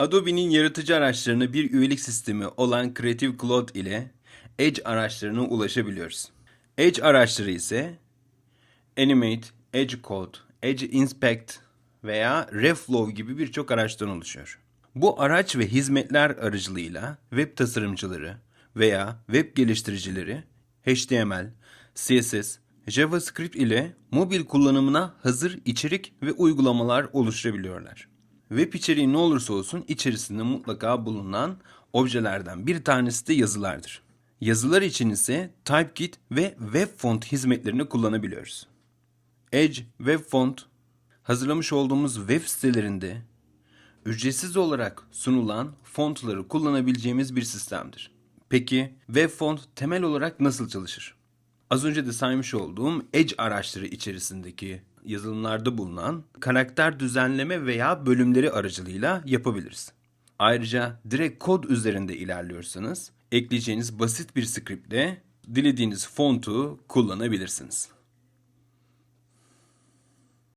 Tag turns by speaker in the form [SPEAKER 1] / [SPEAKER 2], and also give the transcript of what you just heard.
[SPEAKER 1] Adobe'nin yaratıcı araçlarına bir üyelik sistemi olan Creative Cloud ile Edge araçlarına ulaşabiliyoruz. Edge araçları ise Animate, Edge Code, Edge Inspect veya Reflow gibi birçok araçtan oluşuyor. Bu araç ve hizmetler aracılığıyla web tasarımcıları veya web geliştiricileri HTML, CSS, JavaScript ile mobil kullanımına hazır içerik ve uygulamalar oluşturabiliyorlar. Web içeriği ne olursa olsun içerisinde mutlaka bulunan objelerden bir tanesi de yazılardır. Yazılar için ise Typekit ve WebFont hizmetlerini kullanabiliyoruz. Edge WebFont hazırlamış olduğumuz web sitelerinde ücretsiz olarak sunulan fontları kullanabileceğimiz bir sistemdir. Peki WebFont temel olarak nasıl çalışır? Az önce de saymış olduğum Edge araçları içerisindeki yazılımlarda bulunan karakter düzenleme veya bölümleri aracılığıyla yapabiliriz. Ayrıca direkt kod üzerinde ilerliyorsanız ekleyeceğiniz basit bir scriptle dilediğiniz fontu kullanabilirsiniz.